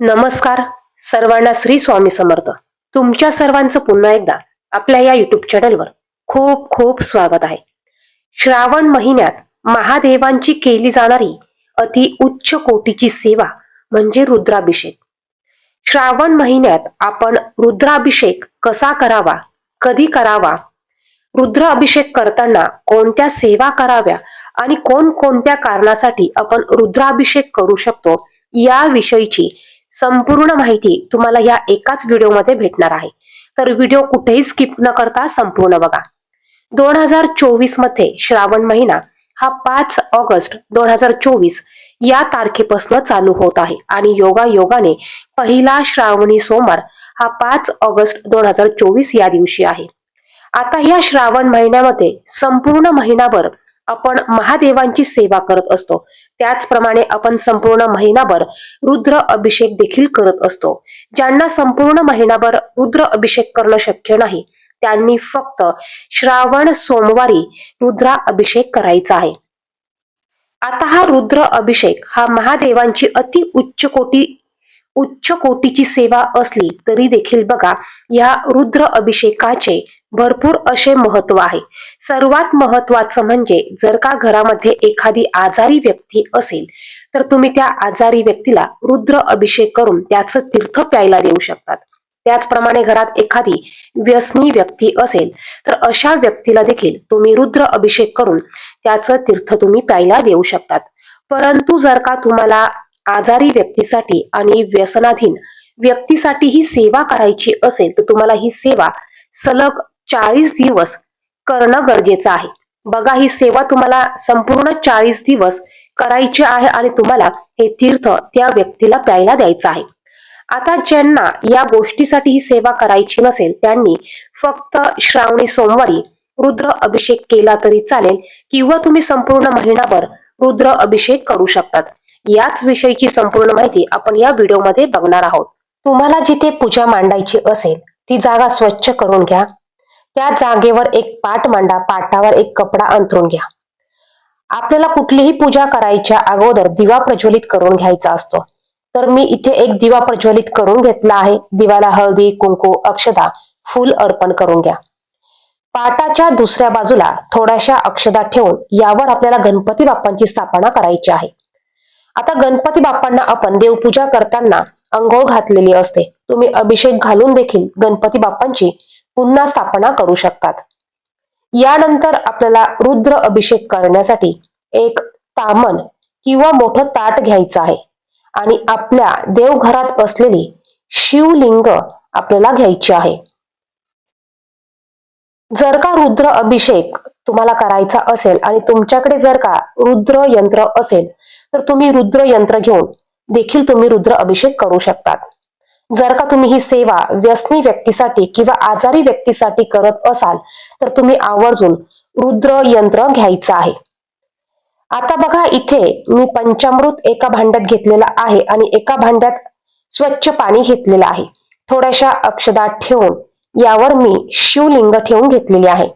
नमस्कार. सर्वांना श्री स्वामी समर्थ. तुमच्या सर्वांचं पुन्हा एकदा आपल्या या युट्यूब चॅनलवर खूप खूप स्वागत आहे. श्रावण महिन्यात महादेवांची केली जाणारी अति उच्च कोटीची सेवा म्हणजे रुद्राभिषेक. श्रावण महिन्यात आपण रुद्राभिषेक कसा करावा कधी करावा रुद्र अभिषेक करताना कोणत्या सेवा कराव्या आणि कोणकोणत्या कारणासाठी आपण रुद्राभिषेक करू शकतो याविषयीची संपूर्ण माहिती तुम्हाला या एकाच व्हिडिओमध्ये भेटणार आहे. तर व्हिडिओ कुठेही स्किप न करता संपूर्ण बघा. दोन हजार चोवीसमध्ये श्रावण महिना हा पाच ऑगस्ट दोन हजार चोवीस या तारखेपासून चालू होत आहे आणि योगा योगाने पहिला श्रावणी सोमवार हा पाच ऑगस्ट दोन हजार चोवीस या दिवशी आहे. आता या श्रावण महिन्यामध्ये संपूर्ण महिनाभर आपण महादेवांची सेवा करत असतो. त्याचप्रमाणे आपण संपूर्ण महिनाभर रुद्र अभिषेक देखील करत असतो. ज्यांना संपूर्ण महिनाभर रुद्र अभिषेक करणं शक्य नाही त्यांनी फक्त श्रावण सोमवारी रुद्रा अभिषेक करायचा आहे. आता हा रुद्र अभिषेक हा महादेवांची अति उच्च कोटी उच्च कोटीची सेवा असली तरी देखील बघा या रुद्र अभिषेकाचे भरपूर असे महत्त्व आहे. सर्वात महत्वाचं म्हणजे जर का घरामध्ये एखादी आजारी व्यक्ती असेल तर तुम्ही त्या आजारी व्यक्तीला रुद्र अभिषेक करून त्याचं तीर्थ प्यायला देऊ शकतात. त्याचप्रमाणे घरात एखादी व्यसनी व्यक्ती असेल तर अशा व्यक्तीला देखील तुम्ही रुद्र अभिषेक करून त्याचं तीर्थ तुम्ही प्यायला देऊ शकतात. परंतु जर का तुम्हाला आजारी व्यक्तीसाठी आणि व्यसनाधीन व्यक्तीसाठी ही सेवा करायची असेल तर तुम्हाला ही सेवा सलग चाळीस दिवस करणं गरजेचं आहे. बघा ही सेवा तुम्हाला संपूर्ण चाळीस दिवस करायची आहे आणि तुम्हाला हे तीर्थ त्या व्यक्तीला प्यायला द्यायचं आहे. आता ज्यांना या गोष्टीसाठी ही सेवा करायची नसेल त्यांनी फक्त श्रावणी सोमवारी रुद्र अभिषेक केला तरी चालेल किंवा तुम्ही संपूर्ण महिनाभर रुद्र अभिषेक करू शकतात. याच विषयीची संपूर्ण माहिती आपण या व्हिडिओमध्ये बघणार आहोत. तुम्हाला जिथे पूजा मांडायची असेल ती जागा स्वच्छ करून घ्या. त्या जागेवर एक पाट मांडा पाटावर एक कपडा अंथरून घ्या. आपल्याला कुठलीही पूजा करायच्या अगोदर दिवा प्रज्वलित करून घ्यायचा असतो. तर मी इथे एक दिवा प्रज्वलित करून घेतला आहे. दिवाला हळदी कुंकू अक्षदा फूल अर्पण करून घ्या. पाटाच्या दुसऱ्या बाजूला थोड्याशा अक्षदा ठेवून यावर आपल्याला गणपती बाप्पांची स्थापना करायची आहे. आता गणपती बाप्पांना आपण देवपूजा करताना अंघोळ घातलेली असते. तुम्ही अभिषेक घालून देखील गणपती बाप्पांची पुन्हा स्थापना करू शकतात. यानंतर आपल्याला रुद्र अभिषेक करण्यासाठी एक तामन किंवा मोठं ताट घ्यायचं आहे. आणि आपल्या देवघरात असलेली शिवलिंग आपल्याला घ्यायची आहे. जर का रुद्र अभिषेक तुम्हाला करायचा असेल आणि तुमच्याकडे जर का रुद्र यंत्र असेल तर तुम्ही रुद्र यंत्र घेऊन देखील तुम्ही रुद्र अभिषेक करू शकतात. जर का तुम्ही ही सेवा व्यसनी व्यक्तीसाठी किंवा आजारी व्यक्तीसाठी करत असाल तर तुम्ही आवर्जून रुद्र यंत्र घ्यायचं आहे. आता बघा इथे मी पंचामृत एका भांड्यात घेतलेला आहे आणि एका भांड्यात स्वच्छ पाणी घेतलेलं आहे. थोड्याशा अक्षदा ठेवून यावर मी शिवलिंग ठेवून घेतलेली आहे.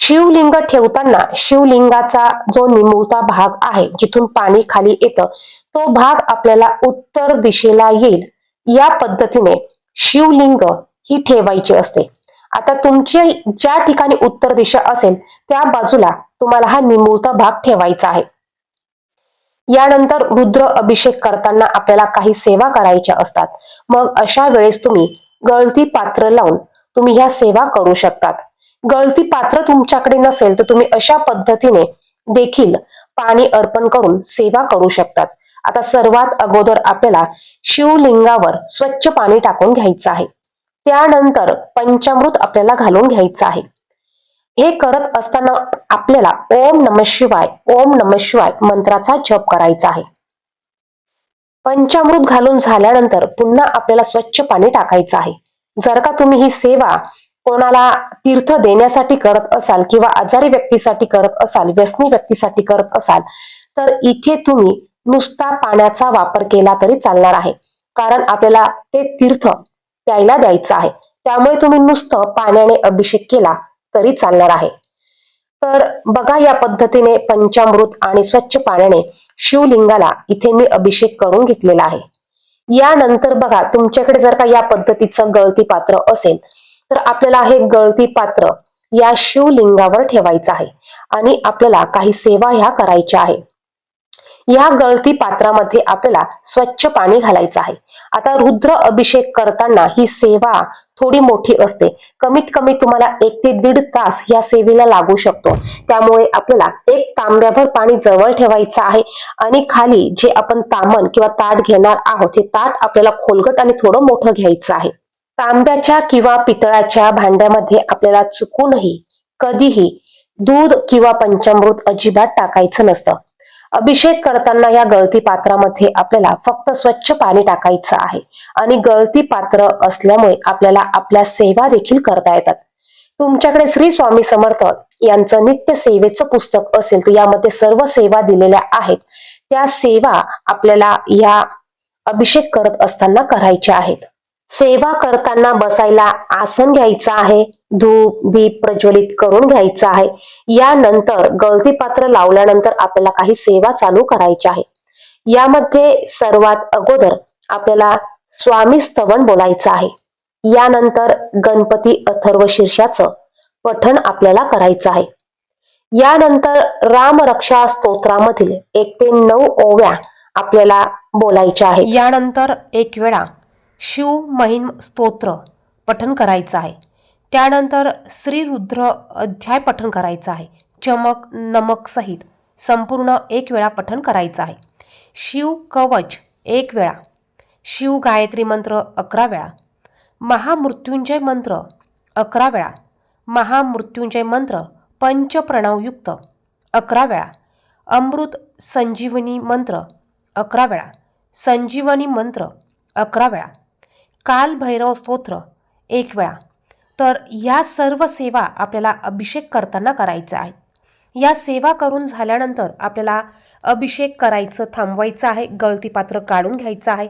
शिवलिंग ठेवताना शिवलिंगाचा जो निमुळता भाग आहे जिथून पाणी खाली येतं तो भाग आपल्याला उत्तर दिशेला येईल. या पद्धतीने शिवलिंग ही ठेवायची असते. आता तुमची ज्या ठिकाणी उत्तर दिशा असेल त्या बाजूला तुम्हाला हा निमुळता भाग ठेवायचा आहे. यानंतर रुद्र अभिषेक करताना आपल्याला काही सेवा करायच्या असतात. मग अशा वेळेस तुम्ही गळती पात्र लावून तुम्ही ह्या सेवा करू शकतात. गळती पात्र तुमच्याकडे नसेल तर तुम्ही अशा पद्धतीने देखील पाणी अर्पण करून सेवा करू शकतात. आता सर्वात अगोदर आपल्याला शिवलिंगावर स्वच्छ पाणी टाकून घ्यायचं आहे. त्यानंतर पंचामृत आपल्याला घालून घ्यायचं आहे. हे करत असताना आपल्याला ओम नम शिवाय ओम नम शिवाय मंत्राचा जप करायचा आहे. पंचामृत घालून झाल्यानंतर पुन्हा आपल्याला स्वच्छ पाणी टाकायचं आहे. जर का तुम्ही ही सेवा कोणाला तीर्थ देण्यासाठी करत असाल किंवा आजारी व्यक्तीसाठी करत असाल व्यसनी व्यक्तीसाठी करत असाल तर इथे तुम्ही नुसता पाण्याचा वापर केला तरी चालणार आहे. कारण आपल्याला ते तीर्थ प्यायला द्यायचं आहे. त्यामुळे तुम्ही नुसतं पाण्याने अभिषेक केला तरी चालणार आहे. तर बघा या पद्धतीने पंचामृत आणि स्वच्छ पाण्याने शिवलिंगाला इथे मी अभिषेक करून घेतलेला आहे. यानंतर बघा तुमच्याकडे जर का या पद्धतीचं गळती पात्र असेल तर आपल्याला हे गळती पात्र या शिवलिंगावर ठेवायचं आहे. आणि आपल्याला काही सेवा ह्या करायच्या आहे. या गळती पात्रामध्ये आपल्याला स्वच्छ पाणी घालायचं आहे. आता रुद्र अभिषेक करताना ही सेवा थोडी मोठी असते. कमीत कमी तुम्हाला एक ते दीड तास या सेवेला लागू शकतो. त्यामुळे आपल्याला एक तांब्याभर पाणी जवळ ठेवायचं आहे आणि खाली जे आपण तामण किंवा ताट घेणार आहोत हे ताट आपल्याला खोलगट आणि थोडं मोठं घ्यायचं आहे. तांब्याच्या किंवा पितळाच्या भांड्यामध्ये आपल्याला चुकूनही कधीही दूध किंवा पंचामृत अजिबात टाकायचं नसतं. अभिषेक करताना या गळती पात्रामध्ये आपल्याला फक्त स्वच्छ पाणी टाकायचं आहे. आणि गळती पात्र असल्यामुळे आपल्याला आपल्या सेवा देखील करता येतात. तुमच्याकडे श्री स्वामी समर्थ यांचं नित्य सेवेचं पुस्तक असेल तर यामध्ये सर्व सेवा दिलेल्या आहेत. त्या सेवा आपल्याला या अभिषेक करत असताना करायच्या आहेत. सेवा करताना बसायला आसन घ्यायचं आहे धूप दीप प्रज्वलित करून घ्यायचं आहे. यानंतर गळती पात्र लावल्यानंतर आपल्याला काही सेवा चालू करायची आहे. यामध्ये सर्वात अगोदर आपल्याला स्वामी स्तवन बोलायचं आहे. यानंतर गणपती अथर्व शीर्षाचं पठण आपल्याला करायचं आहे. यानंतर रामरक्षा स्तोत्रामधील एक ते नऊ ओव्या आपल्याला बोलायच्या आहे यानंतर एक वेळा शिव महिम स्तोत्र पठन करायचं आहे. त्यानंतर श्रीरुद्र अध्याय पठन करायचं आहे. चमक नमक सहित संपूर्ण एक वेळा पठन करायचं आहे. शिव कवच एक वेळा. शिव गायत्री मंत्र अकरा वेळा. महामृत्युंजय मंत्र अकरा वेळा. महामृत्युंजय मंत्र पंचप्रणवयुक्त अकरा वेळा. अमृत संजीवनी मंत्र अकरा वेळा. संजीवनी मंत्र अकरा वेळा. काल भैरव स्तोत्र एक वेळा. तर या सर्व सेवा आपल्याला अभिषेक करताना करायचा आहे. या सेवा करून झाल्यानंतर आपल्याला अभिषेक करायचं थांबवायचं आहे गळती पात्र काढून घ्यायचं आहे.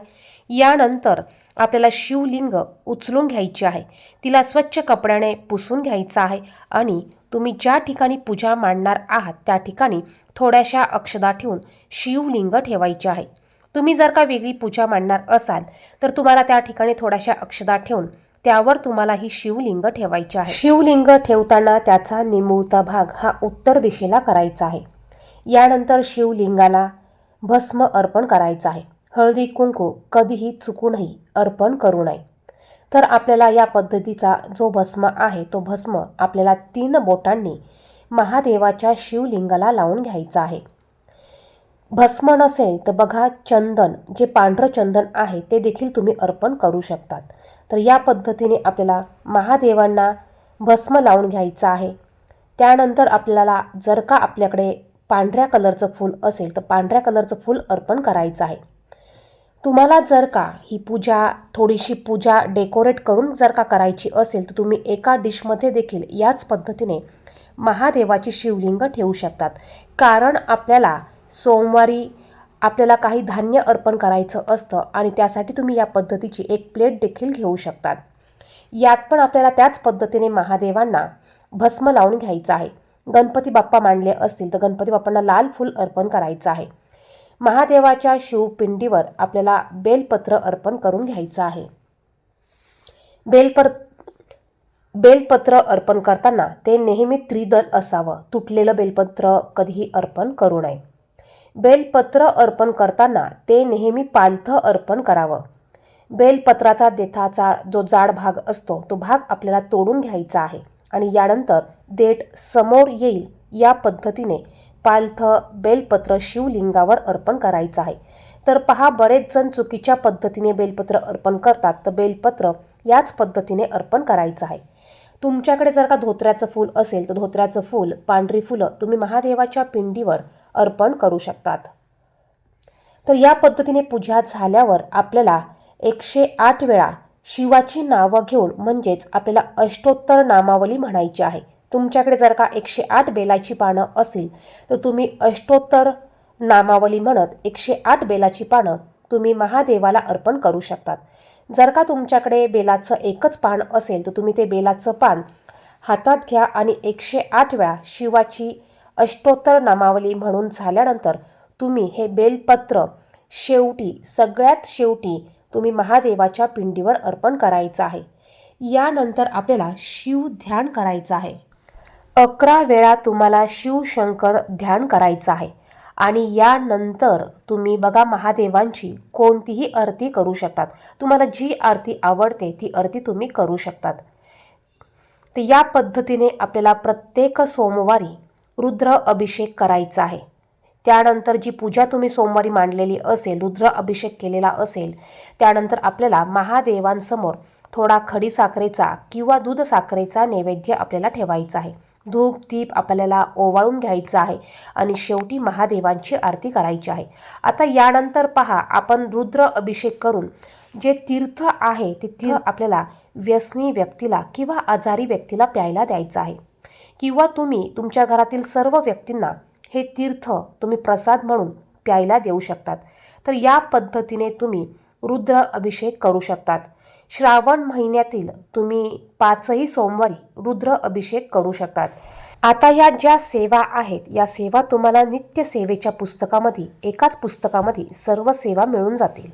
यानंतर आपल्याला शिवलिंग उचलून घ्यायची आहे. तिला स्वच्छ कपड्याने पुसून घ्यायचं आहे आणि तुम्ही ज्या ठिकाणी पूजा मांडणार आहात त्या ठिकाणी थोड्याशा अक्षदा ठेवून शिवलिंग ठेवायचे आहे. तुम्ही जर का वेगळी पूजा मांडणार असाल तर तुम्हाला त्या ठिकाणी थोड्याशा अक्षदा ठेवून त्यावर तुम्हाला ही शिवलिंग ठेवायची आहे. शिवलिंग ठेवताना त्याचा निमुळता भाग हा उत्तर दिशेला करायचा आहे. यानंतर शिवलिंगाला भस्म अर्पण करायचं आहे. हळदी कुंकू कधीही चुकूनही अर्पण करू नये. तर आपल्याला या पद्धतीचा जो भस्म आहे तो भस्म आपल्याला तीन बोटांनी महादेवाच्या शिवलिंगाला लावून घ्यायचा आहे. भस्म नसेल तर बघा चंदन जे पांढरं चंदन आहे ते देखील तुम्ही अर्पण करू शकतात. तर या पद्धतीने आपल्याला महादेवांना भस्म लावून घ्यायचं आहे. त्यानंतर आपल्याला जर का आपल्याकडे पांढऱ्या कलरचं फूल असेल तर पांढऱ्या कलरचं फूल अर्पण करायचं आहे. तुम्हाला जर का ही पूजा थोडीशी पूजा डेकोरेट करून जर का करायची असेल तर तुम्ही एका डिशमध्ये देखील याच पद्धतीने महादेवाची शिवलिंग ठेवू शकतात. कारण आपल्याला सोमवारी आपल्याला काही धान्य अर्पण करायचं असतं आणि त्यासाठी तुम्ही या पद्धतीची एक प्लेट देखील घेऊ शकतात. यात पण आपल्याला त्याच पद्धतीने महादेवांना भस्म लावून घ्यायचं आहे. गणपती बाप्पा मांडले असतील तर गणपती बाप्पांना लाल फूल अर्पण करायचं आहे. महादेवाच्या शिवपिंडीवर आपल्याला बेलपत्र अर्पण करून घ्यायचं आहे. बेलपर बेलपत्र अर्पण करताना ते नेहमी त्रिदल असावं. तुटलेलं बेलपत्र कधीही अर्पण करू नये. बेलपत्र अर्पण करताना ते नेहमी पालथं अर्पण करावं. बेलपत्राचा देठाचा जो जाड भाग असतो तो भाग आपल्याला तोडून घ्यायचा आहे आणि यानंतर देठ समोर येईल या पद्धतीने पालथं बेलपत्र शिवलिंगावर अर्पण करायचं आहे. तर पहा बरेच जण चुकीच्या पद्धतीने बेलपत्र अर्पण करतात तर बेलपत्र याच पद्धतीने अर्पण करायचं आहे. तुमच्याकडे जर का धोत्र्याचं फूल असेल तर धोत्र्याचं फूल पांढरी फुलं तुम्ही महादेवाच्या पिंडीवर अर्पण करू शकतात. तर या पद्धतीने पूजा झाल्यावर आपल्याला एकशे आठ वेळा शिवाची नावं घेऊन म्हणजेच आपल्याला अष्टोत्तर नामावली म्हणायची आहे. तुमच्याकडे जर का एकशे आठ बेलाची पानं असतील तर तुम्ही अष्टोत्तर नामावली म्हणत एकशे आठ बेलाची पानं तुम्ही महादेवाला अर्पण करू शकतात. जर का तुमच्याकडे बेलाचं एकच पान असेल तर तुम्ही ते बेलाचं पान हातात घ्या आणि एकशे आठ वेळा शिवाची अष्टोत्तर नामावली म्हणून झाल्यानंतर तुम्ही हे बेलपत्र शेवटी सगळ्यात शेवटी तुम्ही महादेवाच्या पिंडीवर अर्पण करायचं आहे. यानंतर आपल्याला शिव ध्यान करायचं आहे. अकरा वेळा तुम्हाला शिवशंकर ध्यान करायचं आहे. आणि यानंतर तुम्ही बघा महादेवांची कोणतीही आरती करू शकतात. तुम्हाला जी आरती आवडते ती आरती तुम्ही करू शकतात. तर या पद्धतीने आपल्याला प्रत्येक सोमवारी रुद्र अभिषेक करायचा आहे. त्यानंतर जी पूजा तुम्ही सोमवारी मांडलेली असेल रुद्र अभिषेक केलेला असेल त्यानंतर आपल्याला महादेवांसमोर थोडा खडीसाखरेचा किंवा दूध साखरेचा नैवेद्य आपल्याला ठेवायचा आहे. धूप दीप आपल्याला ओवाळून घ्यायचं आहे आणि शेवटी महादेवांची आरती करायची आहे. आता यानंतर पहा आपण रुद्र अभिषेक करून जे तीर्थ आहे ते तीर्थ आपल्याला व्यसनी व्यक्तीला किंवा आजारी व्यक्तीला प्यायला द्यायचं आहे. किंवा तुम्ही तुमच्या घरातील सर्व व्यक्तींना हे तीर्थ तुम्ही प्रसाद म्हणून प्यायला देऊ शकतात. तर या पद्धतीने तुम्ही रुद्र अभिषेक करू शकतात. श्रावण महिन्यातील तुम्ही पाचही सोमवारी रुद्र अभिषेक करू शकतात. आता ह्या ज्या सेवा आहेत या सेवा तुम्हाला नित्य सेवेच्या पुस्तकामध्ये एकाच पुस्तकामध्ये सर्व सेवा मिळून जातील.